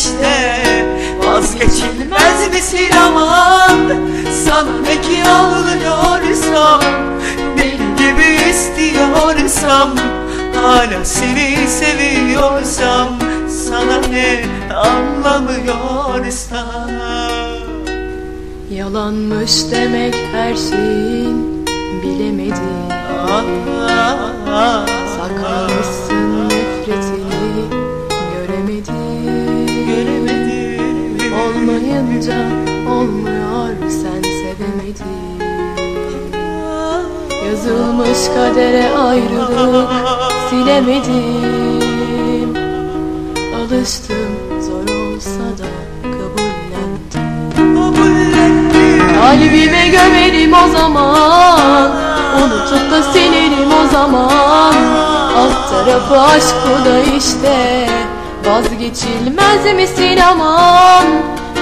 işte. Vazgeçilmez misin aman? Sana ne ki ağlıyorsam Deli gibi istiyorsam Hala seni seviyorsam Sana ne anlamıyorsam Yalanmış demek her şeyin bilemedim Saklamışsın Olmayınca olmuyor sen sevemedin Yazılmış kadere ayrılık silemedim Alıştım zor olsa da kabullendim. Kalbime gömerim o zaman Unutup da silerim o zaman. Alt tarafı aşk bu da işte Vazgeçilmez misin aman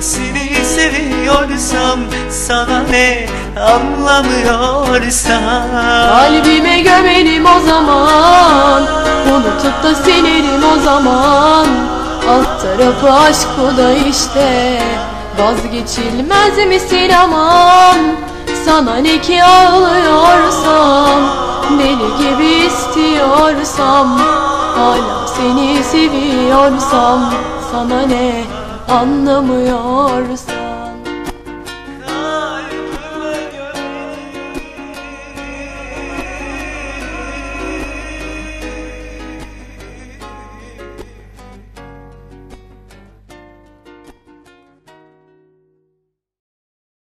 seni seviyorsam Sana ne anlamıyorsam? Kalbime gömerim o zaman Unutup da silerim o zaman. Alt tarafı aşk bu da işte Vazgeçilmez misin aman? Sana ne ki ağlıyorsam Deli gibi istiyorsam Hala seni seviyorsam Sana ne anlamıyorsam